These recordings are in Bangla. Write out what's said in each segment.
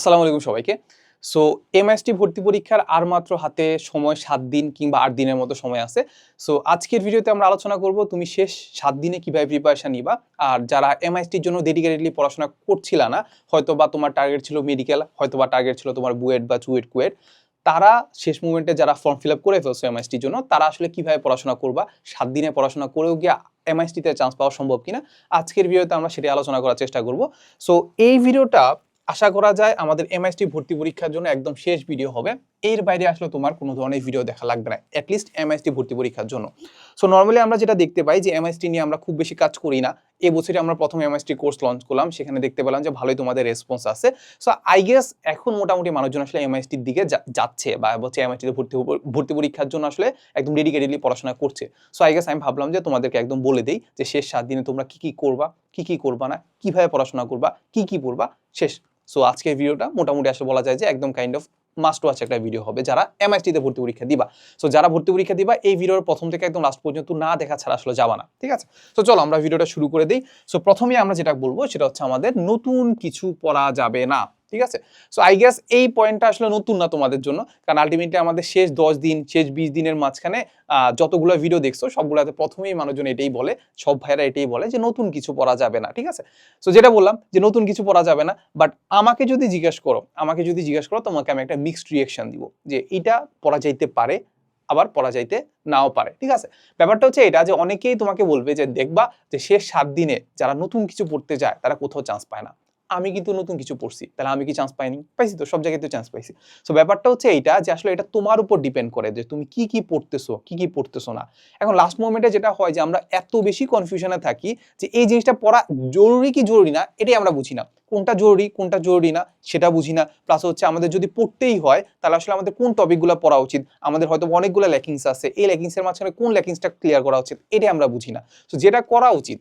আসসালামু আলাইকুম সবাইকে। সো এমএসটি ভর্তি পরীক্ষার আর মাত্র হাতে সময় সাত দিন কিংবা আট দিনের মতো সময় আছে। সো আজকের ভিডিওতে আমরা আলোচনা করব তুমি শেষ সাত দিনে কীভাবে প্রিপারেশান নিবা। আর যারা এমআইএসটির জন্য ডেডিকেটেডলি পড়াশোনা করছিল না হয়তো বা তোমার টার্গেট ছিল মেডিকেল হয়তো বা টার্গেট ছিল তোমার বুয়েট বা চুয়েট কুয়েট। তারা শেষ মুমেন্টে যারা ফর্ম ফিল আপ করে ফেলছো এমআইএসটির জন্য, তারা আসলে কীভাবে পড়াশোনা করবা? সাত দিনে পড়াশোনা করেও গিয়ে এমআইএসটিতে চান্স পাওয়া সম্ভব কিনা? আজকের ভিডিওতে আমরা সেটি আলোচনা করার চেষ্টা করব। সো এই ভিডিওটা আশা করা যায় আমাদের এমএসটি ভর্তি পরীক্ষার জন্য একদম শেষ ভিডিও হবে। এর বাইরে আসলে তোমার কোনো ধরনের ভিডিও দেখা লাগবে না অ্যাটলিস্ট এমএসটি ভর্তি পরীক্ষার জন্য। সো নর্মালি আমরা যেটা দেখতে পাই যে এমএসটি নিয়ে আমরা খুব বেশি কাজ করি না। এবছরে আমরা প্রথম এমএসটি কোর্স লঞ্চ করলাম, সেখানে দেখতে পেলাম যে ভালোই তোমাদের রেসপন্স আছে সো আই গেস এখন মোটামুটি মানুষজন আসলে এমএসটির দিকে যাচ্ছে বা হচ্ছে এমএসটিতে ভর্তি ভর্তি পরীক্ষার জন্য আসলে একদম ডেডিকেটেডলি পড়াশোনা করছে। সো আই গেস আমি ভাবলাম যে তোমাদেরকে একদম বলে দেই যে শেষ সাত দিনে তোমরা কি কি করবা, কি কি করবা না, কীভাবে পড়াশোনা করবা, কি কি পড়বা, শেষ। সো আজকের ভিডিওটা মোটামুটি আসলে বলা যায় যে একদম কাইন্ড অফ মাস্ট ওয়াচ একটা ভিডিও হবে, যারা এমআইটিতে ভর্তি পরীক্ষা দিবা। সো যারা ভর্তি পরীক্ষা দিবা, এই ভিডিওর প্রথম থেকে একদম লাস্ট পর্যন্ত না দেখা ছাড়া আসলে যাবা না, ঠিক আছে? তো চলো আমরা ভিডিওটা শুরু করে দিই। সো প্রথমে আমরা যেটা বলব, সেটা হচ্ছে আমাদের নতুন কিছু পড়া যাবে না। ঠিক আছে? সো আই গেস এই পয়েন্টটা আসলে নতুন না তোমাদের জন্য। কারণ আলটিমেটলি আমাদের শেষ দশ দিন, শেষ বিশ দিনের মাঝখানে যতগুলো ভিডিও দেখছ, সবগুলোতে প্রথমেই মানুষজন এটাই বলে, সব ভাইরা এটাই বলে যে নতুন কিছু পড়া যাবে না, ঠিক আছে? সো যেটা বললাম যে নতুন কিছু পড়া যাবে না বাট আমাকে যদি জিজ্ঞেস করো, আমাকে যদি জিজ্ঞেস করো, তোমাকে আমি একটা মিক্সড রিয়েকশন দিব যে এটা পড়া যাইতে পারে, আবার পড়া যাইতে নাও পারে, ঠিক আছে? ব্যাপারটা হচ্ছে এটা যে অনেকেই তোমাকে বলবে যে দেখবা যে শেষ সাত দিনে যারা নতুন কিছু পড়তে যায়, তারা কোথাও চান্স পায় না। আমি কিন্তু নতুন কিছু পড়ছি, তাহলে আমি কি চান্স পাইনি? পাইছি তো, সব জায়গায় তো চান্স পাইছি। সো ব্যাপারটা হচ্ছে এইটা যে আসলে এটা তোমার উপর ডিপেন্ড করে যে তুমি কি কি পড়তেছো, কি কি পড়তেছো না। এখন লাস্ট মোমেন্টে যেটা হয় যে আমরা এত বেশি কনফিউশনে থাকি যে এই জিনিসটা পড়া জরুরি কি জরুরি না, এটাই আমরা বুঝি না। কোনটা জরুরি কোনটা জরুরি না, সেটা বুঝি না। প্লাস হচ্ছে আমাদের যদি পড়তেই হয়, তাহলে আসলে আমাদের কোন টপিকগুলো পড়া উচিত? আমাদের হয়তো অনেকগুলো ল্যাকিংস আছে, এই ল্যাকিংসের মাঝখানে কোন ল্যাকিংসটা ক্লিয়ার করা উচিত? এটাই আমরা বুঝি না। তো যেটা করা উচিত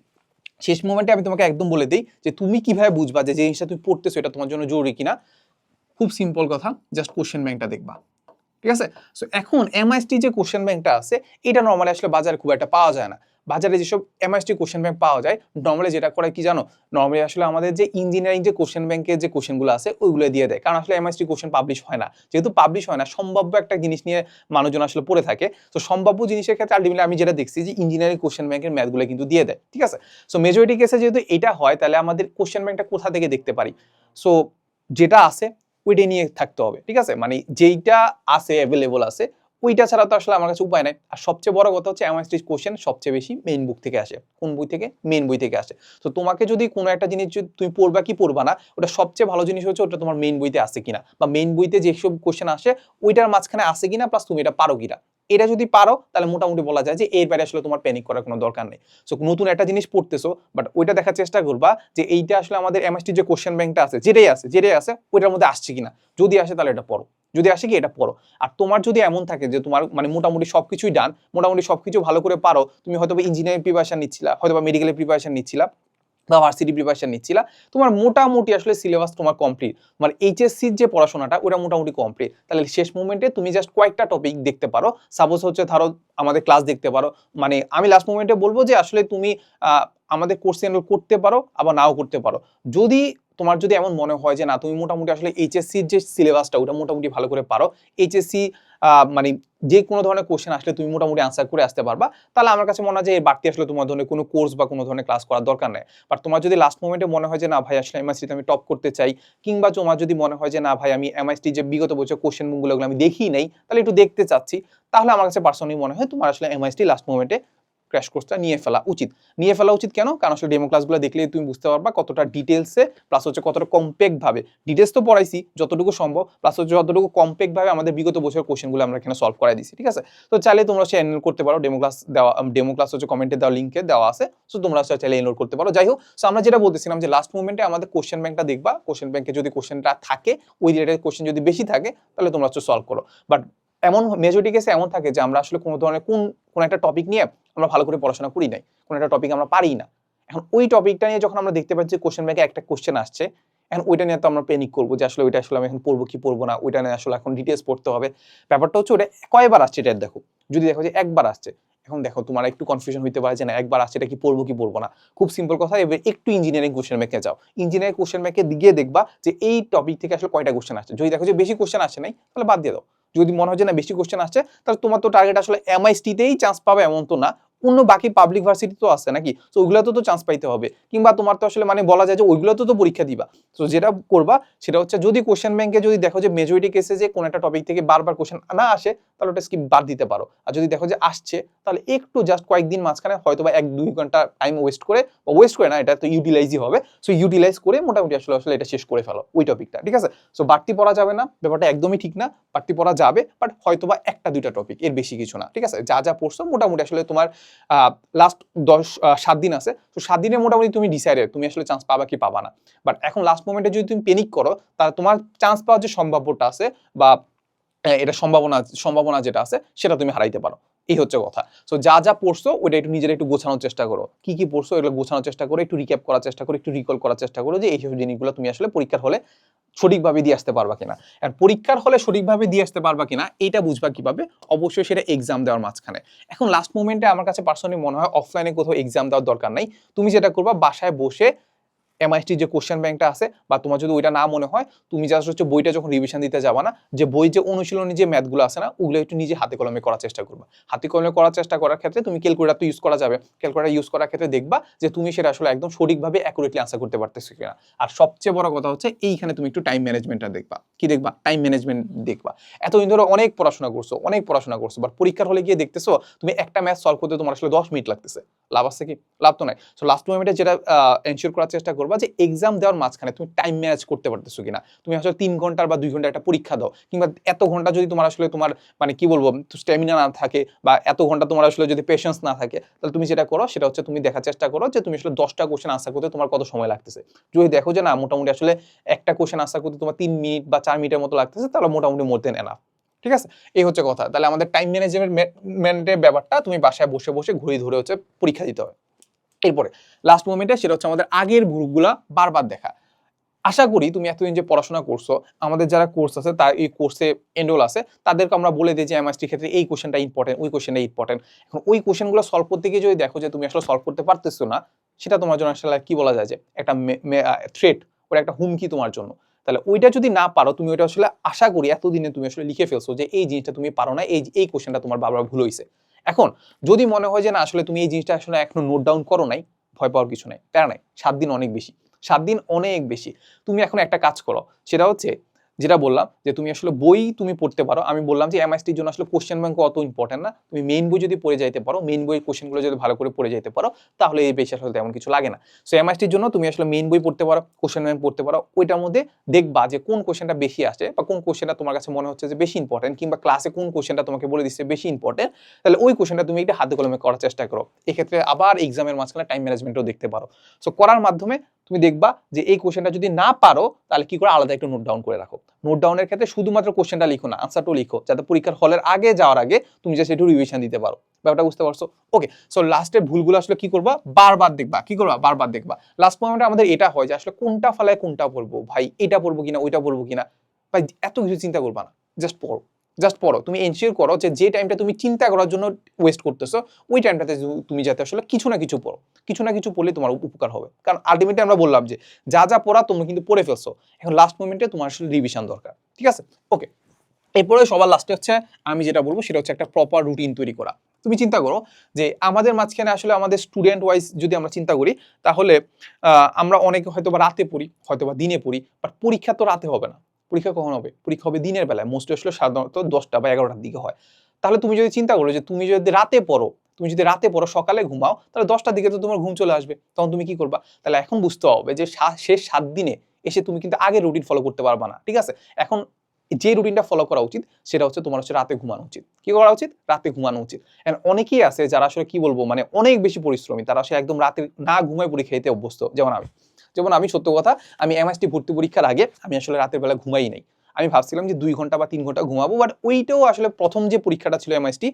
শেষ মোমেন্টে আমি তোমাকে একদম বলে দিই যে তুমি কীভাবে বুঝবা যে জিনিসটা তুমি পড়তেছো এটা তোমার জন্য জরুরি কিনা? খুব সিম্পল কথা জাস্ট কোশ্চেন ব্যাংকটা দেখবা। ঠিক আছে? সো এখন এমআইএসটি যে কোশ্চেন ব্যাংকটা আছে, এটা নর্মালি আসলে বাজারে খুব একটা পাওয়া যায় না। বাজারে যেসব এমআইএসটি কোশ্চেন ব্যাংক পাওয়া যায় নর্মালি যেটা করে কি জানো? নর্মালি আসলে আমাদের যে ইঞ্জিনিয়ারিং যে কোশ্চেন ব্যাংকের যে কোশ্চেনগুলো আছে, ওইগুলো দিয়ে দেয়। কারণ আসলে এমআইএসটি কোশ্চেন পাবলিশ হয় না। যেহেতু পাবলিশ হয় না, সম্ভাব্য একটা জিনিস নিয়ে মানুষজন আসলে পড়ে থাকে। তো সম্ভাব্য জিনিসের ক্ষেত্রে আলটিমেটলি আমি যেটা দেখছি যে ইঞ্জিনিয়ারিং কোশ্চেন ব্যাংকের ম্যাথগুলো কিন্তু দিয়ে দেয়। ঠিক আছে? সো মেজরিটি কেসে যেহেতু এটা হয়, তাহলে আমাদের কোশ্চেন ব্যাংকটা কোথা থেকে দেখতে পারি? সো যেটা আছে ওইটা নিয়ে থাকতে হবে ঠিক আছে? মানে যেইটা আছে অ্যাভেলেবল আছে ওইটা ছাড়া তো আসলে আমার কাছে উপায় নাই। আর সবচেয়ে বড় কথা হচ্ছে এমআইএসটি কোশ্চেন সবচেয়ে বেশি মেইন বুক থেকে আসে। কোন বই থেকে? মেইন বই থেকে আসে। তো তোমাকে যদি কোনো একটা জিনিস তুমি পড়বা কি পড়বা না, ওটা সবচেয়ে ভালো জিনিস হচ্ছে ওটা তোমার মেইন বইতে আছে কিনা। বা মেইন বইতে যেসব কোশ্চেন আসে, ওইটার মাঝখানে আসে কিনা প্লাস তুমি এটা পারো কিনা। এটা যদি পারো, তাহলে মোটামুটি বলা যায় যে এর বাইরে আসলে তোমার প্যানিক করার কোনো দরকার নেই। সো নতুন একটা জিনিস পড়তেছো বাট ওইটা দেখার চেষ্টা করবা যে এইটা আসলে আমাদের এমএসটি যে কোশ্চেন ব্যাংকটা আছে, যেটাই আছে যেটাই আছে ওইটার মধ্যে আসছে কিনা। যদি আসে তাহলে এটা পড়ো। যদি আসে কি এটা পড়ো। আর তোমার যদি এমন থাকে যে তোমার মানে মোটামুটি সব কিছুই ডান মোটামুটি সব কিছু ভালো করে পারো, তুমি হয়তো ইঞ্জিনিয়ারিং প্রিপারেশন নিচ্ছিলা হয়তো বা মেডিকেলের প্রিপারেশন নিচ্ছিলা বা ভার্সিটি প্রিপারেশন নিচ্ছিলা, তোমার মোটামুটি আসলে সিলেবাস তোমার কমপ্লিট তোমার এইচএসসির যে পড়াশোনাটা, ওটা মোটামুটি কমপ্লিট তাহলে শেষ মুমেন্টে তুমি জাস্ট কয়েকটা টপিক দেখতে পারো। সাপোজ হচ্ছে ধরো আমাদের ক্লাস দেখতে পারো। মানে আমি লাস্ট মুমেন্টে বলব যে আসলে তুমি আমাদের কোর্স এনরোল করতে পারো, আবার নাও করতে পারো। যদি তোমার যদি এমন মনে হয় যে, না, তুমি মোটামুটি আসলে এইচএসসির যে সিলেবাসটা ওটা মোটামুটি ভালো করে পারো। এইচএসসি মানে যে কোনো ধরনের কোশ্চেন আসলে তুমি মোটামুটি আনসার করে আসতে পারবা। তাহলে আমার কাছে মনে হয় যে, এর বাড়তি আসলে তোমার ধরনের কোনো কোর্স বা কোনো ধরনের ক্লাস করার দরকার নেই। বাট তোমার যদি লাস্ট মোমেন্টে মনে হয় যে, না, ভাই, আসলে এমআইসিতে আমি টপ করতে চাই, কিংবা তোমার যদি মনে হয় যে, না, ভাই, আমি এমআইসটি যে বিগত বছর কোশ্চেন বুকগুলো আমি দেখি নেই, তাহলে একটু দেখতে চাচ্ছি। তাহলে আমার কাছে পার্সোনালি মনে হয় তোমার আসলে এমআইসটি লাস্ট মোমেন্টে ক্র্যাশ কোর্সটা নিয়ে ফেলা উচিত। নিয়ে ফেলা উচিত কেন? কারণ আসলে ডেমো ক্লাসগুলো দেখলে তুমি বুঝতে পারবা কতটা ডিটেলসে প্লাস হচ্ছে কতটা কম্প্যাক্ট ভাবে। ডিটেলস তো পড়াইছি, যতটুকু সম্ভব প্লাস হচ্ছে যতটুকু কম্প্যাক্ট ভাবে আমাদের বিগত বছরের কোশ্চেনগুলো আমরা এখানে সলভ করাই দিচ্ছি ঠিক আছে? তো চাইলে তোমরা সে এনরোল করতে পারো ডেমো ক্লাস দেওয়া ডেমো ক্লাস হচ্ছে কমেন্টে দেওয়া লিঙ্কে দেওয়া আছে সো তোমরা চাইলে এনরোল করতে পারো। যাই হোক সো আমরা যেটা বলতেছিলাম যে লাস্ট মোমেন্টে আমাদের কোশ্চেন ব্যাংকটা দেখবা কোশ্চেন ব্যাংকে যদি কোশ্চেনটা থাকে, ওই রিলেটেড কোশ্চেন যদি বেশি থাকে, তাহলে তোমরা হচ্ছে সলভ করো। বাট এমন মেজরিটি কেসে এমন থাকে যে আমরা আসলে কোনো ধরনের কোন কোন একটা টপিক নিয়ে আমরা ভালো করে পড়াশোনা করি নাই, কোনো একটা টপিক আমরা পারি না। এখন ওই টপিকটা নিয়ে যখন আমরা দেখতে পাচ্ছি কোশ্চেন ব্যাংকে একটা কোশ্চেন আসছে, এখন ওইটা নিয়ে তো আমরা প্যানিক করব যে আসলে ওইটা আসলে আমি এখন পড়ব কি পড়ব না, ওইটা নিয়ে আসলে এখন ডিটেলস পড়তে হবে। ব্যাপারটা হচ্ছে ওটা কয়বার আসছে এটা দেখো। যদি দেখো যে একবার আসছে, এখন দেখো তোমার একটু কনফিউশন হইতে পারে যে না, একবার আসছে এটা কি পড়ব কি পড়ব না। খুব সিম্পল কথা, এবার একটু ইঞ্জিনিয়ারিং কোশ্চেন ব্যাংকে যাও। ইঞ্জিনিয়ারিং কোশ্চেন ব্যাংকে গিয়ে দেখবা যে এই টপিক থেকে আসলে কয়টা কোশ্চেন আসছে। যদি দেখো যে বেশি কোশ্চেন আসে নাই, তাহলে বাদ দিয়ে দাও। যদি মনে হয় যে না, বেশি কোশ্চেন আসছে, তাহলে তোমার তো টার্গেট আসলে এমআইএসটিতেই চান্স পাবে, এমন তো না। অন্য বাকি পাবলিক ভার্সিটি তো আছে নাকি? তো ওইগুলোতে তো চান্স পাইতে হবে। কিংবা তোমার তো আসলে মানে বলা যায় যে ওইগুলোতে তো পরীক্ষা দিবা। তো যেটা করবা, সেটা হচ্ছে যদি কোশ্চেন ব্যাংকে যদি দেখো যে মেজরিটি কেসে যে কোন একটা টপিক থেকে বারবার কোশ্চেন না আসে, তাহলে ওটা স্কিপ বাদ দিতে পারো। আর যদি দেখো যে আসছে, তাহলে একটু জাস্ট কয়েকদিন মাঝখানে হয়তো বা এক দুই ঘণ্টা টাইম ওয়েস্ট করে, বা ওয়েস্ট করে না, এটা তো ইউটিলাইজই হবে। সো ইউটিলাইজ করে মোটামুটি আসলে আসলে এটা শেষ করে ফেলো ওই টপিকটা ঠিক আছে? সো বাড়তি পড়া যাবে না, ব্যাপারটা একদমই ঠিক না, বাড়তি পড়া যাবে বাট হয়তো বা একটা দুইটা টপিক এর বেশি কিছু না, ঠিক আছে? যা যা পড়ছো মোটামুটি আসলে তোমার লাস্ট দশ সাত দিন আছে। তো সাত দিনে মোটামুটি তুমি ডিসাইডেড তুমি আসলে চান্স পাবা কি পাবা না। বাট এখন লাস্ট মোমেন্টে যদি তুমি পেনিক করো, তাহলে তোমার চান্স পাওয়ার যে সম্ভাব্যটা আছে বা এটা সম্ভাবনা সম্ভাবনা যেটা আছে, সেটা তুমি হারাইতে পারো। এই হচ্ছে কথা। সো যা যা পড়ছো, ওইটা একটু নিজের একটু গোছানোর চেষ্টা করো। কি কি পড়ছো, এগুলো গোছানোর চেষ্টা করো, একটু রিক্যাপ করার চেষ্টা করো, একটু রিকল করার চেষ্টা করো যে এইসব জিনিসগুলো তুমি আসলে পরীক্ষার হলে সঠিকভাবে দিয়ে আসতে পারবা কিনা। আর পরীক্ষার হলে সঠিকভাবে দিয়ে আসতে পারবা কিনা এটা বুঝবা কীভাবে? অবশ্যই সেটা এক্সাম দেওয়ার মাঝখানে। এখন লাস্ট মোমেন্টে আমার কাছে পার্সোনালি মনে হয় অফলাইনে কোথাও এক্সাম দেওয়ার দরকার নাই। তুমি যেটা করবা, বাসায় বসে এমআইটি যে কোশ্চেন ব্যাংকটা আছে বা তোমার যদি ওইটা না মনে হয়, তুমি জাস্ট হচ্ছে বইটা যখন রিভিশন দিতে যাবা না, যে বই যে অনুশীলনী যে ম্যাথগুলো আছে না, ওগুলো একটু নিজে হাতে কলমে করার চেষ্টা করবা। হাতে কলমে করার চেষ্টা করার ক্ষেত্রে তুমি ক্যালকুলেটার তো ইউজ করা যাবে। ক্যালকুলেটার ইউজ করার ক্ষেত্রে দেখবা যে তুমি সেটা আসলে একদম সঠিকভাবে অ্যাকুরেটলি আনসার করতে পারতেছো কিনা। আর সবচেয়ে বড় কথা হচ্ছে এইখানে তুমি একটু টাইম ম্যানেজমেন্টটা দেখবা। কি দেখবা? টাইম ম্যানেজমেন্ট দেখবা। এতদিন ধরে অনেক পড়াশোনা করছ, অনেক পড়াশোনা করছ বাট পরীক্ষার হলে গিয়ে দেখতেছো তুমি একটা ম্যাথ সলভ করতে তোমার আসলে দশ মিনিট লাগতেছে। লাভ আছে কি? লাভ তো নাই। সো লাস্ট মোমেন্টে যেটা এনশিওর করার চেষ্টা করবা যে এক্সাম দেওয়ার মাঝখানে তুমি টাইম ম্যানেজ করতে পারতেছো কিনা? তুমি আসলে তিন ঘণ্টার বা দুই ঘণ্টার একটা পরীক্ষা দাও, কিংবা এত ঘণ্টা যদি তোমার আসলে তোমার মানে কি বলব স্ট্যামিনা না থাকে বা এত ঘণ্টা তোমার আসলে যদি পেশেন্স না থাকে, তাহলে তুমি যেটা করো, সেটা হচ্ছে তুমি দেখার চেষ্টা করো যে তুমি আসলে দশটা কোশ্চেন আনসার করতে তোমার কত সময় লাগতেছে। যদি দেখো যে না, মোটামুটি আসলে একটা কোশ্চেন আনসার করতে তোমার তিন মিনিট বা চার মিনিটের মতো লাগতেছে, তাহলে মোটামুটি মোর দেন এনাফ ঠিক আছে? এই হচ্ছে কথা। তাহলে আমাদের টাইম ম্যানেজমেন্টের ব্যাপারটা তুমি বাসায় বসে বসে ঘড়ি ধরে হচ্ছে পরীক্ষা দিতে হবে। এরপরে লাস্ট মোমেন্টে সেটা হচ্ছে আমাদের আগের গ্রুপগুলা বারবার দেখা। আশা করি তুমি এতদিন যে পড়াশোনা করছ, আমাদের যারা কোর্স আছে, তার এই কোর্সে এনরোল আছে, তাদেরকে আমরা বলে দিই যে এমএসটির ক্ষেত্রে এই কোশ্চেনটা ইম্পর্টেন্ট ওই কোশ্চেনটা ইম্পর্টেন্ট এখন ওই কোশ্চেনগুলো সলভ করতে গিয়ে যদি দেখো যে তুমি আসলে সলভ করতে পারতেছো না, সেটা তোমার জন্য আসলে কি বলা যায় যে একটা থ্রেট ওটা একটা হুমকি তোমার জন্য। তাহলে ওইটা যদি না পারো, তুমি ওইটা আসলে আশা করি এতদিনে তুমি আসলে লিখে ফেলছো যে এই জিনিসটা তুমি পারো না, এই এই কোশ্চেনটা তোমার বারবার ভুল হয়েছে এখন, যদি মনে হয় যে না, আসলে তুমি এই জিনিসটা আসলে এখনও নোট ডাউন করো নাই, ভয় পাওয়ার কিছু নাই। প্যারা নাই, সাত দিন অনেক বেশি, সাত দিন অনেক বেশি। তুমি এখন একটা কাজ করো, সেটা হচ্ছে যেটা বললাম যে তুমি আসলে বই তুমি পড়তে পারো, আমি বললাম যে এমআইএসটির জন্য আসলে কোশ্চেন ব্যাংক অত ইম্পর্টেন্ট না। তুমি মেইন বই যদি পড়ে যাইতে পারো মেইন বই কোশ্চেনগুলো যদি ভালো করে পড়ে যাইতে পারো, তাহলে এই বেশি আসলে তেমন কিছু লাগে না। সো এমআইএসটির জন্য তুমি আসলে মেইন বই পড়তে পারো কোশ্চেন ব্যাংক পড়তে পারো, ওইটার মধ্যে দেখবা যে কোন কোশ্চেনটা বেশি আসে বা কোন কোশ্চেনটা তোমার কাছে মনে হচ্ছে যে বেশি ইম্পর্টেন্ট কিংবা ক্লাসে কোন কোশ্চেনটা তোমাকে বলে দিচ্ছে বেশি ইম্পর্টেন্ট তাহলে ওই কোশ্চেনটা তুমি একটা হাতে কলমে করার চেষ্টা করো। এক্ষেত্রে আবার এক্সামের মাঝখানে টাইম ম্যানেজমেন্টও দেখতে পারো। সো করার মাধ্যমে তুমি দেখবা যে এই কোশ্চেনটা যদি না পারো, তাহলে কি করে? আলাদা একটু নোট ডাউন করে রাখো। নোট ডাউনের ক্ষেত্রে শুধুমাত্র কোশ্চেনটা লিখো না আনসারটাও লিখো, যাতে পরীক্ষার হলের আগে যাওয়ার আগে তুমি জাস্ট একটু রিভিশন দিতে পারো। ব্যাপারটা বুঝতে পারছ? ওকে সো লাস্টের ভুলগুলো আসলে কি করবা? বারবার দেখবা। কি করবা? বারবার দেখবা। লাস্ট মোমেন্টে আমাদের এটা হয় যে আসলে কোনটা ফালায়, কোনটা পড়ব ভাই, এটা পড়ব কিনা, ওইটা পড়ব কিনা? ভাই, এত কিছু চিন্তা করবা না। জাস্ট পড়ো। জাস্ট পড়ো, তুমি এনশিওর করো যে যে টাইমটা তুমি চিন্তা করার জন্য ওয়েস্ট করতেছো, ওই টাইমটাতে তুমি যাতে আসলে কিছু না কিছু পড়ো। কিছু না কিছু পড়লে তোমার উপকার হবে। কারণ আলটিমেটলি আমরা বললাম যে যা যা পড়া তুমি কিন্তু পড়ে ফেলছো। এখন লাস্ট মোমেন্টে তোমার আসলে রিভিশন দরকার, ঠিক আছে? ওকে এরপরে সবার লাস্টে হচ্ছে আমি যেটা বলব সেটা হচ্ছে একটা প্রপার রুটিন তৈরি করা। তুমি চিন্তা করো যে আমাদের মাঝখানে আসলে আমাদের স্টুডেন্ট ওয়াইজ যদি আমরা চিন্তা করি, তাহলে আমরা অনেকে হয়তো বা রাতে পড়ি হয়তো বা দিনে পড়ি বাট পরীক্ষা তো রাতে হবে না। পরীক্ষা কখন হবে? পরীক্ষা হবে দিনের বেলায়। মোস্ট আসলে সাধারণত দশটা বা এগারোটার দিকে হয়। তাহলে তুমি যদি চিন্তা করো যে তুমি যদি রাতে পড়ো, তুমি যদি রাতে পড়ো, সকালে ঘুমাও, তাহলে দশটার দিকে তো তোমার ঘুম চলে আসবে। তখন তুমি কি করবা? তাহলে এখন বুঝতে হবে যে শেষ সাত দিনে এসে তুমি কিন্তু আগের রুটিন ফলো করতে পারবা না, ঠিক আছে? এখন যে রুটিনটা ফলো করা উচিত, সেটা হচ্ছে তোমার হচ্ছে রাতে ঘুমানো উচিত। কি করা উচিত? রাতে ঘুমানো উচিত। And অনেকেই আছে যারা আসলে কি বলব মানে অনেক বেশি পরিশ্রমী, তারা আসলে একদম রাতে না ঘুমায় পরীক্ষা দিতে অভ্যস্ত। যেমন আমি। যেমন আমি সত্য কথা, আমি এমএসটি ভর্তি পরীক্ষার আগে আমি আসলে রাতের বেলা ঘুমাই নাই। আমি ভাবছিলাম যে দুই ঘণ্টা বা তিন ঘণ্টা ঘুমাবো বাট ওইটাও আসলে প্রথম যে পরীক্ষাটা ছিল এমএসটি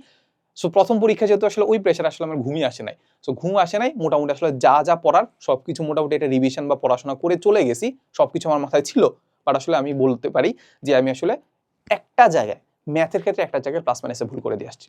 সো প্রথম পরীক্ষা যেহেতু আসলে ওই প্রেশার আসলে আমার ঘুমই আসে নাই। সো ঘুম আসে নাই, মোটামুটি আসলে যা যা পড়ার সব কিছু মোটামুটি একটা রিভিশন বা পড়াশোনা করে চলে গেছি সব কিছু আমার মাথায় ছিল। বাট আসলে আমি বলতে পারি যে আমি আসলে একটা জায়গায় ম্যাথের ক্ষেত্রে একটা জায়গায় প্লাস মাইনাসে ভুল করে দিয়ে আসছি।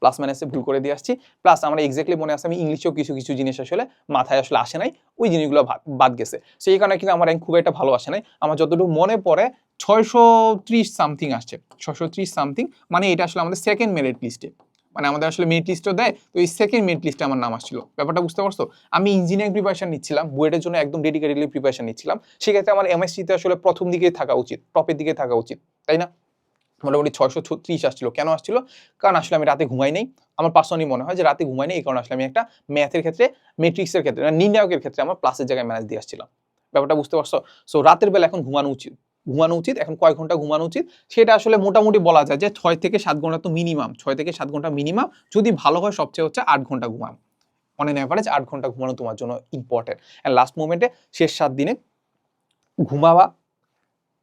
প্লাস মাইনাসে ভুল করে দিয়ে আসছি। প্লাস আমার এক্স্যাক্টলি মনে আছে আমি ইংলিশেও কিছু কিছু জিনিস আসলে মাথায় আসলে আসে নাই, ওই জিনিসগুলো বাদ গেছে। সেই কারণে কিন্তু আমার র্যাঙ্ক খুব একটা ভালো আসে নাই। আমার যতটুকু মনে পড়ে, ছয়শো ত্রিশ সামথিং আসছে। ছশো ত্রিশ সামথিং মানে এটা আসলে আমাদের সেকেন্ড মেরিট লিস্টে মানে আমাদের আসলে মেরিট লিস্টও দেয়, তো এই সেকেন্ড মেরিট লিস্টে আমার নাম আসছিল। ব্যাপারটা বুঝতে পারছ? আমি ইঞ্জিনিয়ারিং প্রিপারেশন নিচ্ছিলাম, বুয়েটের জন্য একদম ডেডিকেটেডলি প্রিপারেশন নিচ্ছিলাম। সেক্ষেত্রে আমার এমএসসিতে আসলে প্রথম দিকে থাকা উচিত টপের দিকে থাকা উচিত, তাই না? মোটামুটি ছয়শো ছত্রিশ আসছিল। কেন আসছিল? কারণ আসলে আমি রাতে ঘুমাই নাই। আমার পার্সোনালি মনে হয় যে রাতে ঘুমাই নেই, এই কারণে আসলে আমি একটা ম্যাথের ক্ষেত্রে মেট্রিক্সের ক্ষেত্রে মানে নির্ণায়কের ক্ষেত্রে আমার প্লাসের জায়গায় ম্যানেজ দিয়ে আসছিলাম। ব্যাপারটা বুঝতে পারছ? সো রাতের বেলা এখন ঘুমানো উচিত। ঘুমানো উচিত, এখন কয় ঘণ্টা ঘুমানো উচিত। সেটা আসলে মোটামুটি বলা যায় যে ছয় থেকে সাত ঘণ্টা তো মিনিমাম ছয় থেকে সাত ঘণ্টা মিনিমাম যদি ভালো হয়, সবচেয়ে হচ্ছে আট ঘণ্টা ঘুমানো। অন এন অ্যাভারেজ আট ঘণ্টা ঘুমানো তোমার জন্য ইম্পর্টেন্ট অ্যান্ড লাস্ট মোমেন্টে শেষ সাত দিনে ঘুমাবা,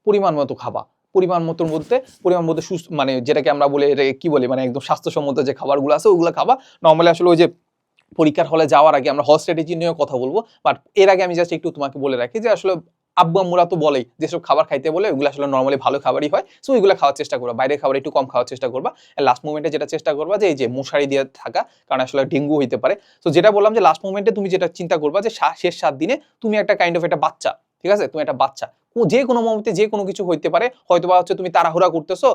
পরিমাণ মতো খাবা। পরিমাণ মতোর মধ্যে পরিমাণ মতো সুস্থ মানে যেটাকে আমরা বলে কি বলি মানে একদম স্বাস্থ্যসম্মত যে খাবারগুলো আছে, ওগুলো খাবা। নর্মালি আসলে ওই যে পরীক্ষার হলে যাওয়ার আগে আমরা হল স্ট্র্যাটেজি নিয়ে কথা বলব। বাট এর আগে আমি জাস্ট একটু তোমাকে বলে রাখি যে আসলে আব্বু, আম্মুরা তো বলেই, যেসব খাবার খাইতে বলে, ওগুলো আসলে নর্মালি ভালো খাবারই হয়। সো ওইগুলো খাওয়ার চেষ্টা করবা। বাইরের খাবার একটু কম খাওয়ার চেষ্টা করবা। লাস্ট মোমেন্টে যেটা চেষ্টা করবা যে এই যে মশারি দিয়ে থাকা, কারণ আসলে ডেঙ্গু হইতে পারে। তো যেটা বললাম যে লাস্ট মোমেন্টে তুমি যেটা চিন্তা করবা যে সা- শেষ সাত দিনে তুমি একটা কাইন্ড অফ একটা বাচ্চা, ঠিক আছে? তুমি একটা বাচ্চা। যে কোনো মুহূর্তে যে কোনো কিছু হইতে পারে। হয়তোবা হচ্ছে তুমি তাড়াহুড়া করতেছো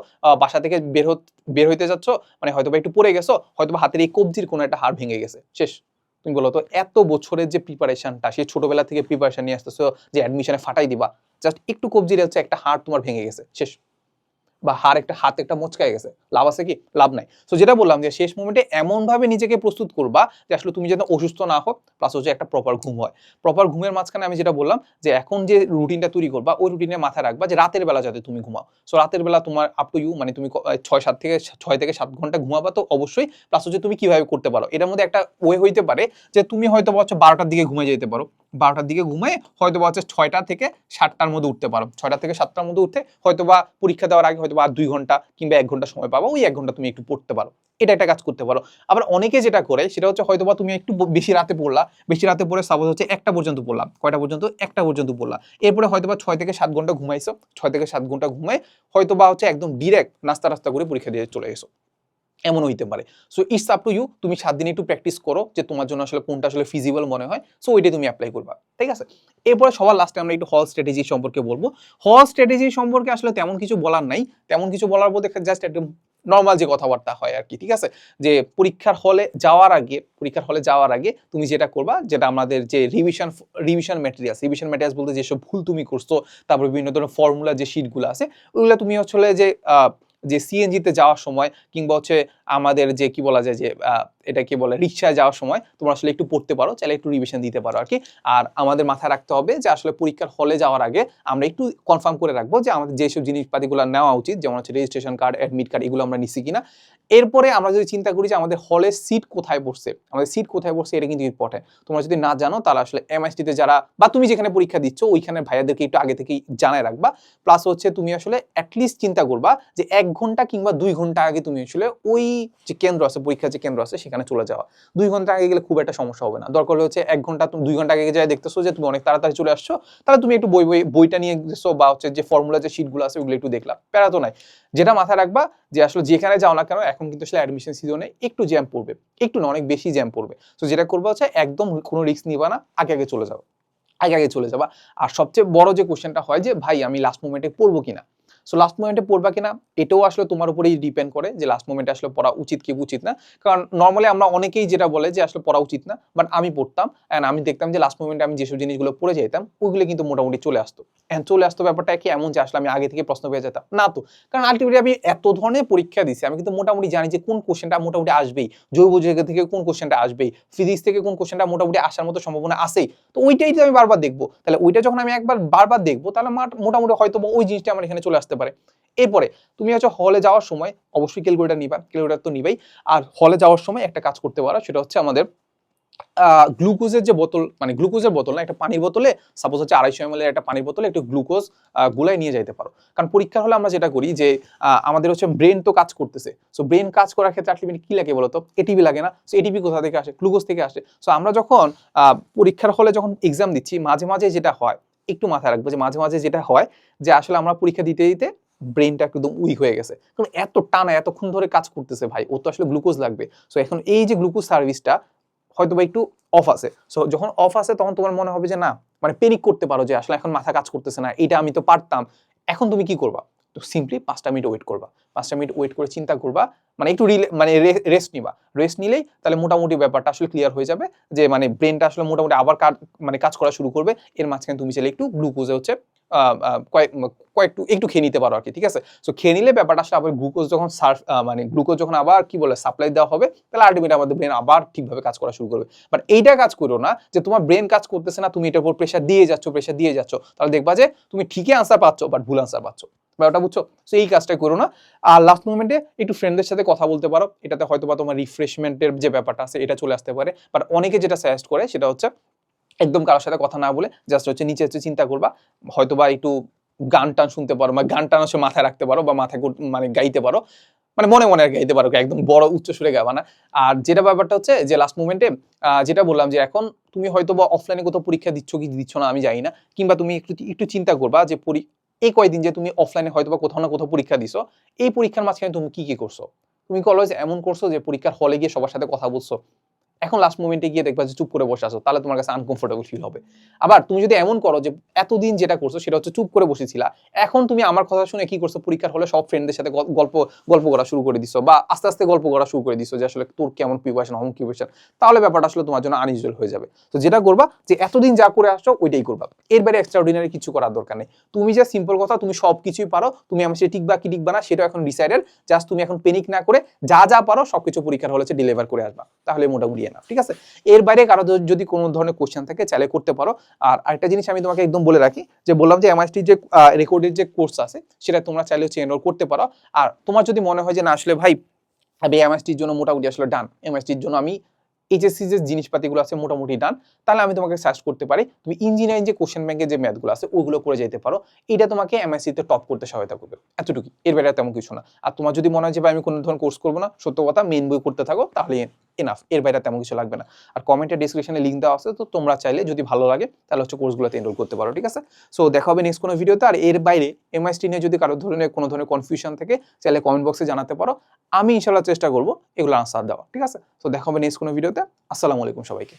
বাসা থেকে বের বের হইতে যাচ্ছ মানে হয়তোবা একটু পড়ে গেছো, হয়তোবা হাতের এই কবজির কোনো একটা হাড় ভেঙে গেছে। শেষ। তুমি বলো তো, এত বছরের যে প্রিপারেশনটা সে ছোটবেলা থেকে প্রিপারেশন নিয়ে আসতেছো যে অ্যাডমিশনে ফাটাই দিবা জাস্ট একটু কবজির হচ্ছে একটা হাড় তোমার ভেঙে গেছে। শেষ। বা হার একটা, হাত একটা মোচকায় গেছে। লাভ আছে কি? লাভ নাই। তো যেটা বললাম যে শেষ মোমেন্টে এমন ভাবে নিজেকে প্রস্তুত করবা যে আসলে তুমি যাতে অসুস্থ না হোক প্লাস হচ্ছে একটা প্রপার ঘুম হয়। প্রপার ঘুমের মাঝখানে আমি যেটা বললাম যে এখন যে রুটিনটা তৈরি করবা, ওই রুটিনে মাথায় রাখবা যে রাতের বেলা যাতে তুমি ঘুমাও। সো রাতের বেলা তোমার আপ টু ইউ মানে তুমি ছয়, সাত থেকে, ছয় থেকে সাত ঘণ্টা ঘুমাবা তো অবশ্যই প্লাস হচ্ছে তুমি কীভাবে করতে পারো। এটার মধ্যে একটা ওয়ে হইতে পারে যে তুমি হয়তো হচ্ছে বারোটার দিকে ঘুমিয়ে যেতে পারো। বারোটার দিকে ঘুমিয়ে হয়তো বা হচ্ছে ছয়টা থেকে সাতটার মধ্যে উঠতে পারো। ছয়টা থেকে সাতটার মধ্যে উঠে হয়তো বা পরীক্ষা দেওয়ার আগে হয়তো বা দুই ঘণ্টা কিংবা এক ঘণ্টা সময় পাবো, ওই এক ঘণ্টা তুমি একটু পড়তে পারো। এটা একটা কাজ করতে পারো। আবার অনেকে যেটা করে, সেটা হচ্ছে হয়তো বা তুমি একটু বেশি রাতে পড়লা, বেশি রাতে পড়ে সাপোজ হচ্ছে একটা পর্যন্ত পড়লাম কয়টা পর্যন্ত? একটা পর্যন্ত পড়লা। এরপরে হয়তো বা ছয় থেকে সাত ঘণ্টা ঘুমাইছো, ছয় থেকে সাত ঘণ্টা ঘুমাই হয়তো বা হচ্ছে একদম ডিরেক্ট নাস্তা রাস্তা করে পরীক্ষা দিয়ে চলে এসো। এমন হইতে পারে। So it's up to you তুমি সাত দিন একটু প্র্যাকটিস করো যে তোমার জন্য আসলে কোনটা আসলে ফিজিবল মনে হয়। সো ওইটাই তুমি অ্যাপ্লাই করবা। ঠিক আছে? এরপরে সবার লাস্টে আমরা একটু হল স্ট্র্যাটেজি সম্পর্কে বলব। হল স্ট্র্যাটেজি সম্পর্কে আসলে তেমন কিছু বলার নাই। তেমন কিছু বলার বলতে জাস্ট একদম নর্মাল যে কথাবার্তা হয় আর কি, ঠিক আছে? যে পরীক্ষার হলে যাওয়ার আগে, পরীক্ষার হলে যাওয়ার আগে তুমি যেটা করবা, যেটা আমাদের যে revision revision materials revision materials বলতে যেসব ভুল তুমি করছ, তারপর বিভিন্ন ধরনের ফর্মুলা যে শিটগুলো আছে, ওইগুলো তুমি আসলে যে যে সিএনজিতে যাওয়ার সময় কিংবা হচ্ছে আমাদের যে কি বলা যায় যে এটা কি বলে রিক্সায় যাওয়ার সময় তোমরা আসলে একটু পড়তে পারো, চাইলে একটু রিভিশন দিতে পারো আর কি আর আমাদের মাথায় রাখতে হবে যে আসলে পরীক্ষার হলে যাওয়ার আগে আমরা একটু কনফার্ম করে রাখব যে আমাদের যেসব জিনিসপাতিগুলো নেওয়া উচিত, যেমন হচ্ছে রেজিস্ট্রেশন কার্ড অ্যাডমিট কার্ড এগুলো আমরা নিচ্ছি কিনা। এরপরে আমরা যদি চিন্তা করি যে আমাদের হলের সিট কোথায় বসছে, আমাদের সিট কোথায় বসছে এটা কিন্তু ইম্পর্টেন্ট তোমরা যদি না জানো তাহলে আসলে এমআইএসটিতে যারা বা তুমি যেখানে পরীক্ষা দিচ্ছ ওইখানে ভাইয়াদেরকে একটু আগে থেকেই জানায় রাখবা। প্লাস হচ্ছে তুমি আসলে অ্যাটলিস্ট চিন্তা করবা যে এক ঘণ্টা কিংবা দুই ঘণ্টা আগে তুমি আসলে ওই যে কেন্দ্র আছে, পরীক্ষার যে কেন্দ্র আছে, সেখানে চলে যাওয়া। দুই ঘণ্টা আগে গেলে খুব একটা সমস্যা হবে না। দরকার হচ্ছে এক ঘণ্টা তুমি দুই ঘণ্টা আগে যাই দেখতেছো যে তুমি অনেক তাড়াতাড়ি চলে আসছো, তাহলে তুমি একটু বই বই, বইটা নিয়ে গেছো বা হচ্ছে যে ফর্মুলা যে শিটগুলো আছে ওগুলো একটু দেখলাম প্যারা তো নাই। যেটা মাথায় রাখবা যে আসলে যেখানে যাও না কেন, এখন কিন্তু আসলে অ্যাডমিশন সিজনে একটু জ্যাম পড়বে। একটু না, অনেক বেশি জ্যাম পড়বে। তো যেটা করবে হচ্ছে একদম কোনো রিস্ক নিবা না, আগে আগে চলে যাও আগে আগে চলে যাবা। আর সবচেয়ে বড় যে কোশ্চেনটা হয় যে, ভাই, আমি লাস্ট মোমেন্টে পড়ব কিনা? সো লাস্ট মোমেন্টে পড়বা কিনা, এটাও আসলে তোমার উপরেই ডিপেন্ড করে যে লাস্ট মোমেন্টে আসলে পড়া উচিত কি উচিত না। কারণ নর্মালি আমরা অনেকেই যেটা বলে যে আসলে পড়া উচিত না বাট আমি পড়তাম অ্যান্ড আমি দেখতাম যে লাস্ট মোমেন্টে আমি যেসব জিনিসগুলো পড়ে যেতাম ওইগুলো কিন্তু মোটামুটি চলে আসতো। অ্যান্ড চলে আসতো ব্যাপারটা কি? এমন যে আসলে আমি আগে থেকে প্রশ্ন পেয়ে যেতাম। না তো। কারণ আলটিমেটলি আমি এত ধরনের পরীক্ষা দিছি, আমি কিন্তু মোটামুটি জানি যে কোন কোশ্চেনটা মোটামুটি আসবেই। জৈব জায়গা থেকে কোন কোশ্চেনটা আসবেই? ফিজিক্স থেকে কোন কোশ্চেনটা মোটামুটি আসার মতো সম্ভাবনা আছেই। তো ওইটাই আমি বারবার দেখব, তাহলে ওইটা যখন আমি একবার বারবার দেখব, তাহলে মাট- মোটামুটি হয়তো ওই জিনিসটা আমার এখানে চলে আসতে পারে। এরপরে তুমি হচ্ছে হলে যাওয়ার সময় অবশ্যই ক্যালকুলেটার নিবা। ক্যালকুলেটার তো নিবেই। আর হলে যাওয়ার সময় একটা কাজ করতে পারো, সেটা হচ্ছে আমাদের গ্লুকোজের যে বোতল মানে গ্লুকোজের বোতল না, একটা পানির বোতলে সাপোজ হচ্ছে আড়াইশো এম একটা পানির বোতলে একটু গ্লুকোজ গুলাই নিয়ে যাইতে পারো। কারণ পরীক্ষা হলে আমরা যেটা করি যে আমাদের হচ্ছে ব্রেন তো কাজ করতেছে। সো ব্রেন কাজ করার ক্ষেত্রে আলটিমেটলি কি লাগে বলতো? এটিপি লাগে না। সো এটিপি কোথা থেকে আসে? গ্লুকোজ থেকে আসে। সো আমরা যখন পরীক্ষার হলে যখন এক্সাম দিচ্ছি, মাঝে মাঝে যেটা হয় একটু মাথায় রাখব যে মাঝে মাঝে যেটা হয় যে আসলে আমরা পরীক্ষা দিতে দিতে ব্রেনটা একদম উইক হয়ে গেছে। কারণ এত টানা, এতক্ষণ ধরে কাজ করতেছে ভাই ও তো আসলে গ্লুকোজ লাগবে। সো এখন এই যে গ্লুকোজ সার্ভিসটা হয়তো বা একটু অফ আছে। সো যখন অফ আছে, তখন তোমার মনে হবে যে না মানে পেনিক করতে পারো যে আসলে এখন মাথা কাজ করতেছে না, এটা আমি তো পারতাম। এখন তুমি কি করবা? তো সিম্পলি পাঁচটা মিনিট ওয়েট করবা। পাঁচটা মিনিট ওয়েট করে চিন্তা করবা মানে একটু মানে রেস্ট নিবা। রেস্ট নিলেই তাহলে মোটামুটি ব্যাপারটা আসলে ক্লিয়ার হয়ে যাবে যে মানে ব্রেনটা আসলে মোটামুটি আবার কাজ মানে কাজ করা শুরু করবে। এর মাঝখানে তুমি চাইলে একটু গ্লুকোজে হচ্ছে কয়েক কয়েকটু একটু খেয়ে নিতে পারো আর কি ঠিক আছে? সো খেয়ে নিলে ব্যাপারটা আসলে আবার গ্লুকোজ যখন সার্ভ মানে গ্লুকোজ যখন আবার কি বলে সাপ্লাই দেওয়া হবে, তাহলে আলটিমেট আমাদের ব্রেন আবার ঠিকভাবে কাজ করা শুরু করবে। বাট এইটা কাজ করো না যে, তোমার ব্রেন কাজ করতেছে না, তুমি এটার উপর প্রেশার দিয়ে যাচ্ছ প্রেশার দিয়ে যাচ্ছ। তাহলে দেখবা যে, তুমি ঠিকই আনসার পাচ্ছ বাট ভুল আনসার পাচ্ছ। ব্যাপারটা বুঝছ? সো এই কাজটা করো না। আর লাস্ট মোমেন্টে একটু ফ্রেন্ডদের সাথে কথা বলতে পারো। এটাতে হয়তো বা তোমার রিফ্রেশমেন্টের যে ব্যাপারটা আছে, এটা চলে আসতে পারে। বাট অনেকে যেটা সাজেস্ট করে, সেটা হচ্ছে একদম কারোর সাথে কথা না বলে জাস্ট হচ্ছে নিচে হচ্ছে চিন্তা করবা। হয়তো বা একটু গান টান শুনতে পারো বা গান টান হচ্ছে মাথায় রাখতে পারো বা মাথায় মানে গাইতে পারো। মানে মনে মনে আর গাইতে পারো একদম বড় উচ্চ সুরে গাবা না। আর যেটা ব্যাপারটা হচ্ছে যে লাস্ট মোমেন্টে যেটা বললাম যে এখন তুমি হয়তো বা অফলাইনে কোথাও পরীক্ষা দিচ্ছ কি দিচ্ছ না আমি জানি না। কিংবা তুমি একটু একটু চিন্তা করবা যে এই কয়দিন যে তুমি অফলাইনে হয়তো বা কোথাও না কোথাও পরীক্ষা দিছো, এই পরীক্ষার মাঝখানে তুমি কি কি করছ? তুমি কলেজ এমন করছ যে পরীক্ষার হলে গিয়ে সবার সাথে কথা বলছো? এখন লাস্ট মোমেন্টে গিয়ে দেখবা যে চুপ করে বসে আছো, তাহলে তোমার কাছে আনকমফোর্টেবল ফিল হবে। আবার তুমি যদি এমন করো যে এতদিন যেটা করছ সেটা হচ্ছে চুপ করে বসেছিলা, এখন তুমি আমার কথা শুনে কি করছ? পরীক্ষার হলে সব ফ্রেন্ডদের সাথে গল্প গল্প করা শুরু করে দিছো বা আস্তে আস্তে গল্প করা শুরু করে দিছো যে আসলে তোর কেমন প্রিপারেশন অমন প্রিপারেশন তাহলে ব্যাপারটা আসলে তোমার জন্য আনইউজুয়াল হয়ে যাবে। তো যেটা করবা যে এতদিন যা করে আসছো ওইটাই করবা। এর বাইরে এক্সট্রা অর্ডিনারি কিছু করার দরকার নেই। তুমি যা সিম্পল কথা, তুমি সব কিছুই পারো, তুমি আমার সাথে টিকবা কি টিকবা না সেটা এখন ডিসাইডেড জাস্ট তুমি এখন পেনিক না করে যা যা পারো সবকিছু পরীক্ষার হলে ডেলিভার করে আসবা। তাহলে মোটামুটি না, ঠিক আছে? এর বাইরে কারও যদি- কোনো ধরনের কোশ্চেন থাকে চাইলে করতে পারো। আর আরেকটা জিনিস আমি তোমাকে একদম বলে রাখি, যে বললাম যে এমআইটির যে রেকর্ডের যে কোর্স আছে, সেটা তোমরা চাইলে হচ্ছে এনরোল করতে পারো। আর তোমার যদি মনে হয় যে না, আসলে ভাই, আমি এমএসটির জন্য মোটামুটি আসলে ডান এমএসটির জন্য আমি এইচএসসি যে জিনিসপাতিগুলো আছে মোটামুটি ডান তাহলে আমি তোমাকে সার্চ করতে পারি। তুমি ইঞ্জিনিয়ারিং যে কোশ্চেন ব্যাংকের যে ম্যাথগুলো আছে ওইগুলো করে যেতে পারো। এটা তোমাকে এমএসসি তে টপ করতে সহায়তা করবে। এতটুকুই। এর বাইরে তেমন কিছু না। আর তোমার যদি মনে হয় যে আমি কোনো ধরনের কোর্স করব না, সত্য কথা মেন বই করতে থাকো, তাহলে এনাফ এর বাইরে তেমন কিছু লাগবে না। আর কমেন্টের ডিসক্রিপশনে লিঙ্ক দেওয়া আছে, তো তোমরা চাইলে যদি ভালো লাগে, তাহলে হচ্ছে কোর্সগুলোতে এনরোল করতে পারো, ঠিক আছে? সো দেখা হবে নেক্সট কোনো ভিডিওতে আর এর বাইরে এমআইএসটি নিয়ে যদি কারও ধরনের, কোনো ধরনের কনফিউশন থাকে, চাইলে কমেন্ট বক্সে জানাতে পারো। আমি ইনশাল্লাহ চেষ্টা করব এগুলো আনসার দেওয়া ঠিক আছে? তো দেখা হবে নেক্সট কোনো ভিডিওতে আসসালামু আলাইকুম সবাইকে।